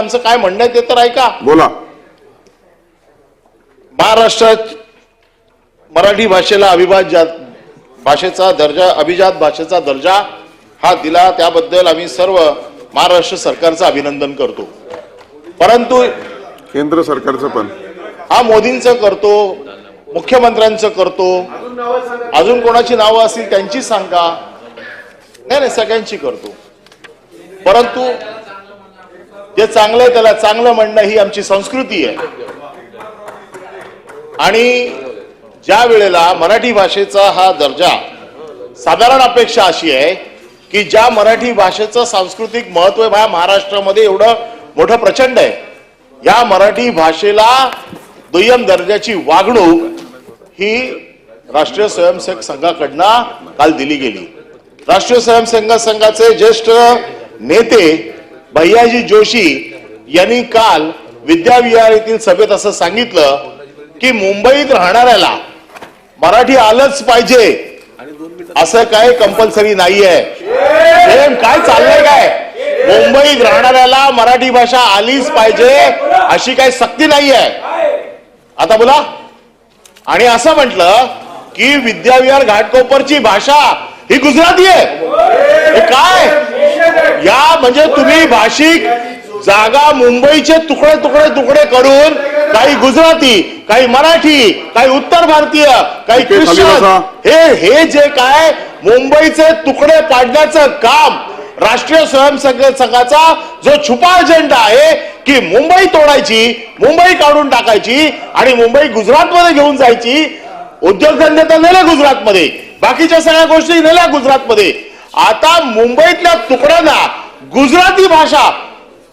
आमचं काय म्हणणं आहे ते तर ऐका. बोला. महाराष्ट्रात मराठी भाषेला अभिभाज्य भाषेचा दर्जा अभिजात भाषेचा दर्जा हा दिला. त्याबद्दल आम्ही सर्व महाराष्ट्र सरकारचं अभिनंदन करतो. परंतु केंद्र सरकारचं पण. हा मोदींचं करतो मुख्यमंत्र्यांचं करतो. अजून कोणाची नावं असतील त्यांची सांगा. नाही नाही सगळ्यांची करतो. परंतु जे चांगलं आहे त्याला चांगलं म्हणणं ही आमची संस्कृती आहे. आणि ज्या वेळेला मराठी भाषेचा हा दर्जा साधारण अपेक्षा अशी आहे की ज्या मराठी भाषेचं सांस्कृतिक महत्त्व आहे महाराष्ट्रामध्ये एवढं मोठं प्रचंड आहे या मराठी भाषेला दुय्यम दर्जाची वागणूक ही राष्ट्रीय स्वयंसेवक संघाकडनं काल दिली गेली. राष्ट्रीय स्वयंसेवक संघाचे ज्येष्ठ नेते भैयाजी जोशी यांनी काल विद्याविहार येथील सभेत असं सांगितलं की मुंबईत राहणाऱ्याला मराठी आलंच पाहिजे. असं काय कंपल्सरी नाहीये. काय चाललंय काय? मुंबईत राहणाऱ्याला मराठी भाषा आलीच पाहिजे अशी काही सक्ती नाहीये. आता बोला. आणि असं म्हटलं की विद्याविहार घाटकोपरची भाषा ही गुजराती आहे. काय? या म्हणजे तुम्ही भाषिक जागा मुंबईचे तुकडे तुकडे तुकडे करून काही गुजराती काही मराठी काही उत्तर भारतीय काही ख्रिश्चन. हे हे जे काय मुंबईचे तुकडे पाडण्याचं काम राष्ट्रीय स्वयंसेवक संघाचा जो छुपा अजेंडा आहे की मुंबई तोडायची मुंबई काढून टाकायची आणि मुंबई गुजरातमध्ये घेऊन जायची उद्योगधंदे तर नेले गुजरातमध्ये बाकीच्या सगळ्या गोष्टी नेल्या गुजरातमध्ये आता मुंबईतल्या तुकड्यांना गुजराती भाषा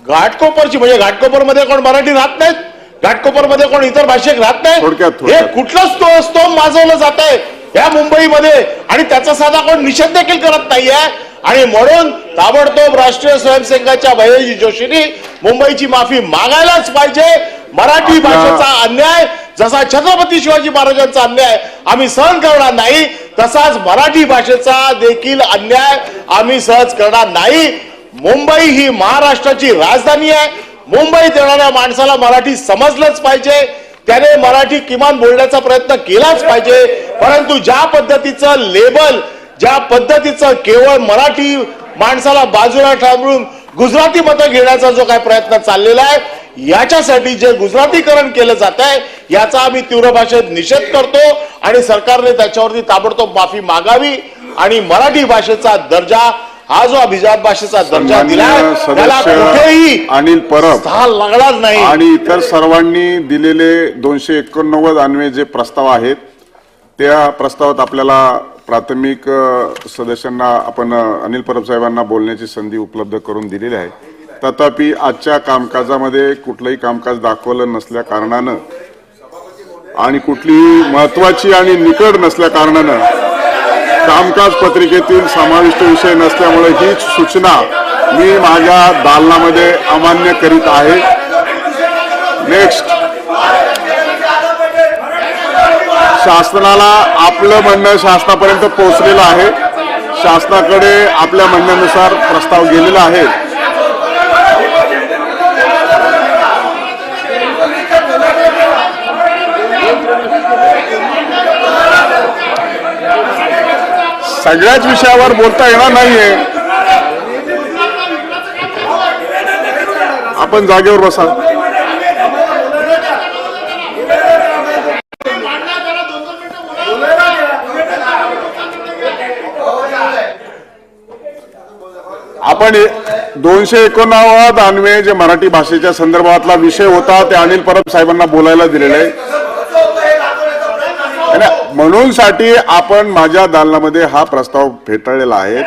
घाटकोपरची म्हणजे घाटकोपरमध्ये कोण मराठी राहत नाहीत घाटकोपरमध्ये कोण इतर भाषिक राहत नाही हे थोडक्यात. कुठलं स्तो स्तोम माजवलं जात आहे या मुंबईमध्ये. आणि त्याचा साधा कोण निषेध देखील करत नाहीये. आणि म्हणून ताबडतोब राष्ट्रीय स्वयंसेवकाच्या भैयाजी जोशींनी मुंबईची माफी मागायलाच पाहिजे. मराठी भाषेचा अन्याय जसा छत्रपती शिवाजी महाराजांचा अन्याय आम्ही सहन करणार नाही. तसाच मराठी भाषेचा देखील अन्याय आम्ही सहज करणार नाही. मुंबई ही महाराष्ट्राची राजधानी आहे. मुंबईत येणाऱ्या माणसाला मराठी समजलंच पाहिजे. त्याने मराठी किमान बोलण्याचा प्रयत्न केलाच पाहिजे. परंतु ज्या पद्धतीचं लेबल ज्या पद्धतीचं केवळ मराठी माणसाला बाजूला ठांबून गुजराती मतं घेण्याचा जो काय प्रयत्न चाललेला आहे याच्यासाठी जे गुजरातीकरण केलं जात आहे याचा आम्ही तीव्र भाषेत निषेध करतो आणि सरकारने त्याच्यावरती ताबडतोब माफी मागावी आणि मराठी भाषेचा दर्जा हा जो अभिजात भाषेचा दर्जा त्याला कुठेही अनिल परब स्थान लागणार नाही. आणि इतर सर्वांनी दिलेले दोनशे एकोणनव्वद अन्वे जे प्रस्ताव आहेत त्या प्रस्तावात आपल्याला प्राथमिक सदस्यांना आपण अनिल परब साहेबांना बोलण्याची संधी उपलब्ध करून दिलेली आहे. तथापि आजच्या कामकाजामध्ये कुठलंही कामकाज दाखवलं नसल्या कारणानं आणि कुठलीही महत्वाची आणि निकड नसल्या कारणानं कामकाज पत्रिकेतील समाविष्ट विषय नसल्यामुळे हीच सूचना मी माझ्या दालनामध्ये अमान्य करीत आहे. नेक्स्ट शासनाला आपलं म्हणणं शासनापर्यंत पोहोचलेलं आहे. शासनाकडे आपल्या म्हणण्यानुसार प्रस्ताव गेलेला आहे. सगळ्याच विषयावर बोलता येणार नाहीये. आपण जागेवर बसा आपण दोनशे एकोणावद अन्वे जे मराठी भाषेच्या संदर्भातला विषय होता ते अनिल परब साहेबांना बोलायला दिलेले आहे. म्हणून साठी आपण माझ्या दालनामध्ये हा प्रस्ताव फेटाळलेला आहे.